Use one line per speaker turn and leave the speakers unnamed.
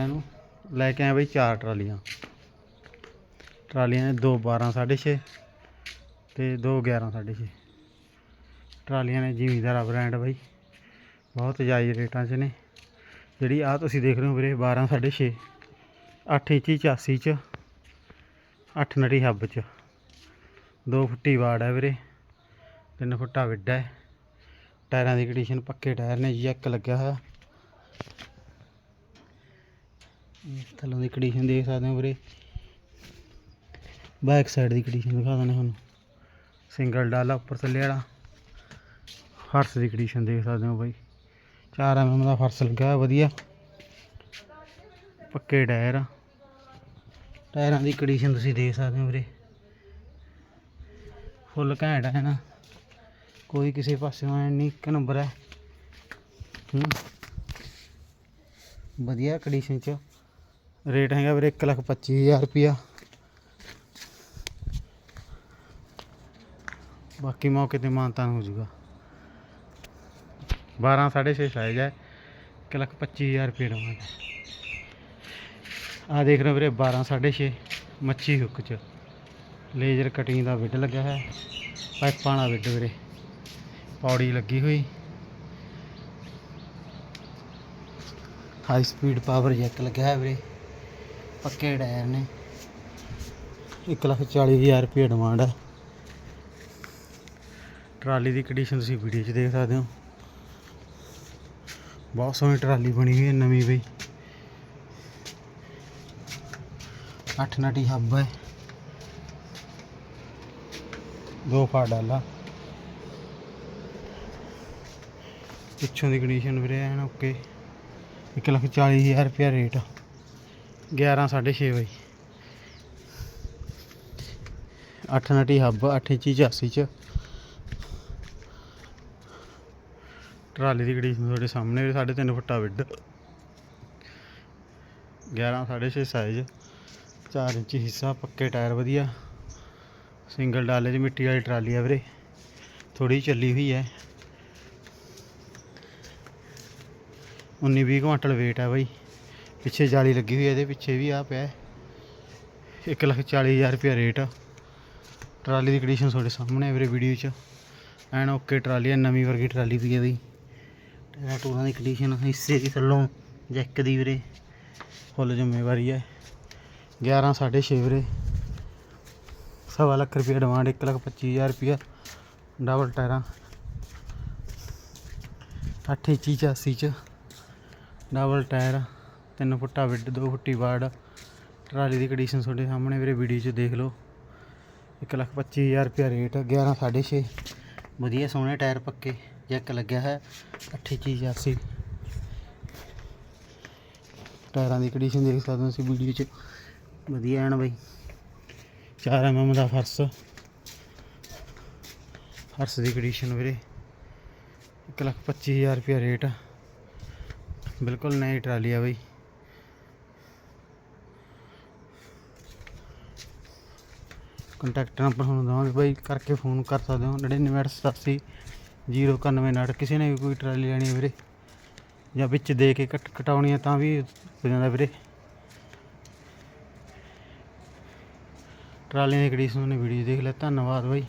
ਇਹਨੂੰ ਲੈ ਕੇ ਆਇਆ ਬਈ ਚਾਰ ਟਰਾਲੀਆਂ। ਟਰਾਲੀਆਂ ਨੇ ਦੋ 12 6.5 ਤੇ ਦੋ 11 6.5 ਟਰਾਲੀਆਂ ਨੇ ਜ਼ਿਮੀਦਾਰਾ ਬ੍ਰਾਂਡ ਬਾਈ। ਬਹੁਤ ਜਾਇਜ਼ ਰੇਟਾਂ 'ਚ ਨੇ। ਜਿਹੜੀ ਆ ਤੁਸੀਂ ਦੇਖ ਰਹੇ ਹੋ ਵੀਰੇ 12 6.5 8 ਇੰਚੀ 84 ਚ 8 ਨੜੀ ਹੱਬ ਚ। 2 ਫੁੱਟੀ ਵਾੜ ਹੈ ਵੀਰੇ 3 ਫੁੱਟਾ ਵਿੱਡਾ ਹੈ। ਟਾਇਰਾਂ ਦੀ ਕੰਡੀਸ਼ਨ ਪੱਕੇ ਟਾਇਰ ਨੇ ਜੀ, ਇੱਕ ਲੱਗਿਆ ਹੋਇਆ। ਥੱਲੋਂ ਦੀ ਕੰਡੀਸ਼ਨ ਦੇਖ ਸਕਦੇ ਹੋ ਵੀਰੇ। ਬੈਕ ਸਾਈਡ ਦੀ ਕੰਡੀਸ਼ਨ ਦਿਖਾ ਦਿੰਦੇ ਤੁਹਾਨੂੰ। ਸਿੰਗਲ ਡਾਲਾ ਉੱਪਰ ਥੱਲੇ ਵਾਲਾ। ਫਰਸ਼ ਦੀ ਕੰਡੀਸ਼ਨ ਦੇਖ ਸਕਦੇ ਹੋ ਬਾਈ। 4 ਐਮਐਮ ਦਾ ਫਰਸ਼ ਲੱਗਾ ਵਧੀਆ। ਪੱਕੇ ਟਾਇਰ ਆ। ਟਾਇਰਾਂ ਦੀ ਕੰਡੀਸ਼ਨ ਤੁਸੀਂ ਦੇਖ ਸਕਦੇ ਹੋ ਵੀਰੇ। ਫੁੱਲ ਘੈਂਟ ਹੈ ਨਾ। ਕੋਈ ਕਿਸੇ ਪਾਸਿਓਂ ਐ ਨਹੀਂ, ਇੱਕ ਨੰਬਰ ਹੈ। ਵਧੀਆ ਕੰਡੀਸ਼ਨ ਚ। ਰੇਟ ਹੈਗਾ ਵੀਰੇ 1 ਲੱਖ 25000 ਰੁਪਿਆ ਬਾਕੀ ਮੌਕੇ ਤੇ ਮਾਨਤਾਨ ਹੋ ਜਾਊਗਾ। 12 6.5 ਸਾਈਜ਼ ਹੈ 1 ਲੱਖ 25000 ਰੁਪਏ ਦਵਾਂਗੇ। ਆ ਦੇਖ ਰਹੇ ਹੋ ਵੀਰੇ 12 6.5 ਮੱਛੀ ਹੁੱਕ ਚ। ਲੇਜ਼ਰ ਕਟਿੰਗ ਦਾ ਵਿੱਡ ਲੱਗਾ ਹੈ ਪਾਈਪਾਂ ਵਾਲਾ ਵਿੱਡ ਵੀਰੇ। ਪੌੜੀ ਲੱਗੀ ਹੋਈ। ਹਾਈ ਸਪੀਡ ਪਾਵਰ ਜੈਕ ਲੱਗਿਆ ਹੈ ਵੀਰੇ। ਪੱਕੇ ਟਾਇਰ ਨੇ। 140000 ਰੁਪਏ ਡਿਮਾਂਡ ਹੈ ਟਰਾਲੀ ਦੀ ਕੰਡੀਸ਼ਨ ਤੁਸੀਂ ਵੀਡੀਓ 'ਚ ਦੇਖ ਸਕਦੇ ਹੋ। ਬਹੁਤ ਸੋਹਣੀ ਟਰਾਲੀ ਬਣੀ ਹੋਈ ਹੈ, ਨਵੀਂ ਬਈ। ਅੱਠ ਨਟੀ ਹੱਬ ਹੈ। ਦੋ ਫਾ ਡਾਲਾ। ਪਿੱਛੋਂ ਦੀ ਕੰਡੀਸ਼ਨ ਵੀਰੇ ਐਨ ਓਕੇ 1 ਲੱਖ 40 ਹਜ਼ਾਰ ਰੁਪਇਆ ਰੇਟ 11 6.5 ਬਈ 8 ਨਟੀ ਹੱਬ 8 ਇੰਚੀ 84 ਚ। ਟਰਾਲੀ ਦੀ ਕੰਡੀਸ਼ਨ ਤੁਹਾਡੇ ਸਾਹਮਣੇ ਵੀ 3.5 ਫੁੱਟਾ ਵਿੱਡ। 11 6.5 ਸਾਈਜ਼ 4 ਇੰਚੀ ਹਿੱਸਾ, ਪੱਕੇ ਟਾਇਰ ਵਧੀਆ। ਸਿੰਗਲ ਡਾਲੇ 'ਚ ਮਿੱਟੀ ਵਾਲੀ ਟਰਾਲੀ ਆ ਵੀਰੇ। ਥੋੜੀ ਚੱਲੀ ਹੋਈ ਹੈ। 19 20 ਕੁਆਂਟਲ weight ਹੈ ਬਾਈ। ਪਿੱਛੇ ਜਾਲੀ ਲੱਗੀ ਹੋਈ ਹੈ ਇਹਦੇ ਪਿੱਛੇ ਵੀ ਆ ਪਿਆ। 1 ਲੱਖ 40 ਹਜ਼ਾਰ ਰੁਪਇਆ ਰੇਟ ਟਰਾਲੀ ਦੀ ਕੰਡੀਸ਼ਨ ਤੁਹਾਡੇ ਸਾਹਮਣੇ ਹੈ ਵੀਰੇ ਵੀਡੀਓ 'ਚ। ਐਨ ਓਕੇ ਟਰਾਲੀ ਹੈ ਨਵੀਂ ਵਰਗੀ ਟਰਾਲੀ ਪਈ ਹੈ ਬਈ ਟਾਇਰਾਂ ਟੂਰਾਂ ਦੀ ਕੰਡੀਸ਼ਨ ਹਿੱਸੇ ਦੀ ਥੱਲੋਂ ਜੈਕ ਦੀ ਵੀਰੇ। ਫੁੱਲ ਜ਼ਿੰਮੇਵਾਰੀ ਹੈ 11 6.5 ਵੀਰੇ। ਸਵਾ ਲੱਖ ਰੁਪਏ ਡਿਮਾਂਡ 1 ਲੱਖ 25 ਹਜ਼ਾਰ ਰੁਪਇਆ। ਡਬਲ ਟਾਇਰਾਂ। 8 ਇੰਚੀ 84 ਚ। ਡਬਲ ਟਾਇਰ 3 ਫੁੱਟਾ ਵਿੱਡ 2 ਫੁੱਟੀ ਵਾੜ, ਟਰਾਲੀ ਦੀ ਕੰਡੀਸ਼ਨ ਤੁਹਾਡੇ ਸਾਹਮਣੇ ਵੀਰੇ ਵੀਡੀਓ 'ਚ ਦੇਖ ਲਓ। 1 ਲੱਖ 25 ਹਜ਼ਾਰ ਰੁਪਇਆ ਰੇਟ 11 6.5 ਵਧੀਆ ਸੋਹਣੇ ਟਾਇਰ ਪੱਕੇ, ਜੈਕ ਲੱਗਿਆ ਹੈ 8 ਇੰਚੀ 84 ਟਾਇਰਾਂ ਦੀ ਕੰਡੀਸ਼ਨ ਦੇਖ ਸਕਦੇ ਹੋ ਤੁਸੀਂ ਵੀਡੀਓ 'ਚ। ਵਧੀਆ ਐਨ ਬਈ। 4 ਐਮਐਮ ਦਾ ਫਰਸ਼। ਫਰਸ਼ ਦੀ ਕੰਡੀਸ਼ਨ ਵੀਰੇ 1 ਲੱਖ 25 ਹਜ਼ਾਰ ਰੁਪਇਆ ਰੇਟ ਬਿਲਕੁਲ ਨਈ ਟਰਾਲੀ ਆ ਬਈ। ਕੰਟੈਕਟ ਨੰਬਰ ਤੁਹਾਨੂੰ ਦਵਾਂਗੇ ਬਾਈ, ਕਰਕੇ ਫੋਨ ਕਰ ਸਕਦੇ ਹੋ। 9987 091 ਕਿਸੇ ਨੇ ਵੀ ਕੋਈ ਟਰਾਲੀ ਲੈਣੀ ਹੈ ਵੀਰੇ। ਜਾਂ ਵਿੱਚ ਦੇ ਕੇ ਕਟ, ਕਟਾਉਣੀ ਹੈ ਤਾਂ ਵੀ ਹੋ ਜਾਂਦਾ ਵੀਰੇ। ਟਰਾਲੀ ਦੀ ਕੰਡੀਸ਼ਨ ਨੇ ਵੀਡੀਓ ਦੇਖ ਲਿਆ। ਧੰਨਵਾਦ ਬਾਈ।